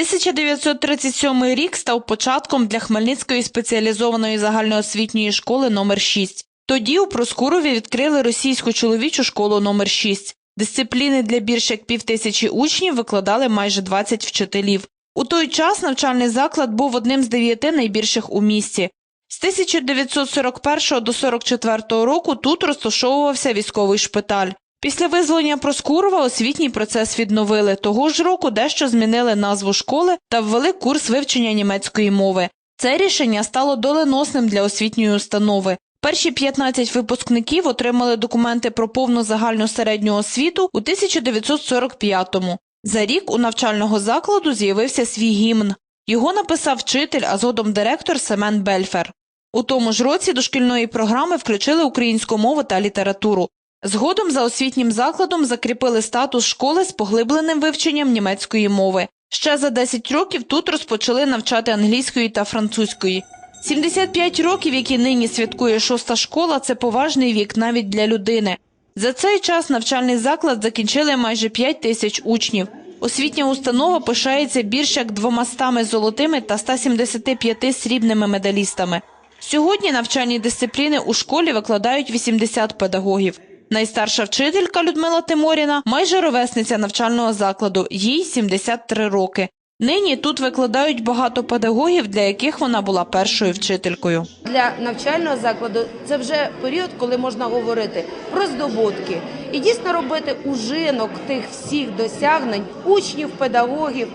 1937 рік став початком для Хмельницької спеціалізованої загальноосвітньої школи номер 6 Тоді у Проскурові відкрили російську чоловічу школу номер 6 Дисципліни для більш як півтисячі учнів викладали майже 20 вчителів. У той час навчальний заклад був одним з дев'яти найбільших у місті. З 1941 до 44 року тут розташовувався військовий шпиталь. Після визволення Проскурова освітній процес відновили. Того ж року дещо змінили назву школи та ввели курс вивчення німецької мови. Це рішення стало доленосним для освітньої установи. Перші 15 випускників отримали документи про повну загальну середню освіту у 1945-му. За рік у навчального закладу з'явився свій гімн. Його написав вчитель, а згодом директор Семен Бельфер. У тому ж році до шкільної програми включили українську мову та літературу. Згодом за освітнім закладом закріпили статус школи з поглибленим вивченням німецької мови. Ще за 10 років тут розпочали навчати англійської та французької. 75 років, які нині святкує шоста школа, це поважний вік навіть для людини. За цей час навчальний заклад закінчили майже 5 тисяч учнів. Освітня установа пишається більш як 200 золотими та 175 срібними медалістами. Сьогодні навчальні дисципліни у школі викладають 80 педагогів. Найстарша вчителька Людмила Тиморіна майже ровесниця навчального закладу, їй 73 роки. Нині тут викладають багато педагогів, для яких вона була першою вчителькою. Для навчального закладу це вже період, коли можна говорити про здобутки і дійсно робити ужинок тих всіх досягнень учнів, педагогів,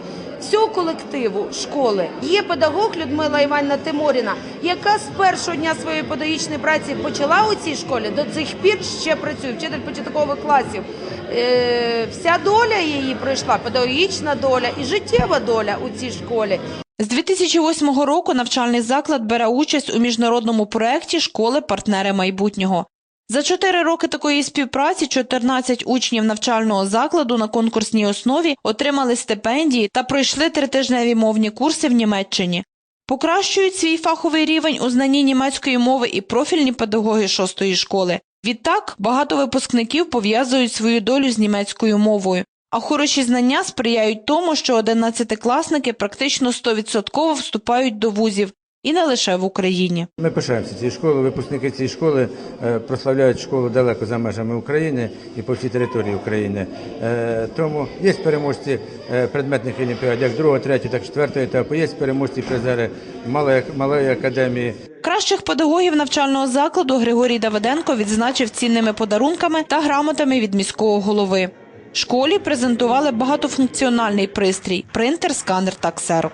всього колективу школи. Є педагог Людмила Іванівна Тиморіна, яка з першого дня своєї педагогічної праці почала у цій школі до цих пір ще працює, вчитель початкових класів. Е, вся доля її пройшла, педагогічна доля і життєва доля у цій школі. З 2008 року навчальний заклад бере участь у міжнародному проєкті Школи партнери майбутнього. За чотири роки такої співпраці 14 учнів навчального закладу на конкурсній основі отримали стипендії та пройшли тритижневі мовні курси в Німеччині. Покращують свій фаховий рівень у знанні німецької мови і профільні педагоги шостої школи. Відтак багато випускників пов'язують свою долю з німецькою мовою. А хороші знання сприяють тому, що одинадцятикласники практично 100% вступають до вузів і не лише в Україні. Ми пишаємося цією школою. Випускники цієї школи е, прославляють школу далеко за межами України і по всій території України. Е, Тому є переможці е, предметних олімпіад, як другого, третього, так четвертого етапу. Є переможці призери малої, малої академії. Кращих педагогів навчального закладу Григорій Давиденко відзначив цінними подарунками та грамотами від міського голови. Школі презентували багатофункціональний пристрій принтер, сканер та ксерокс.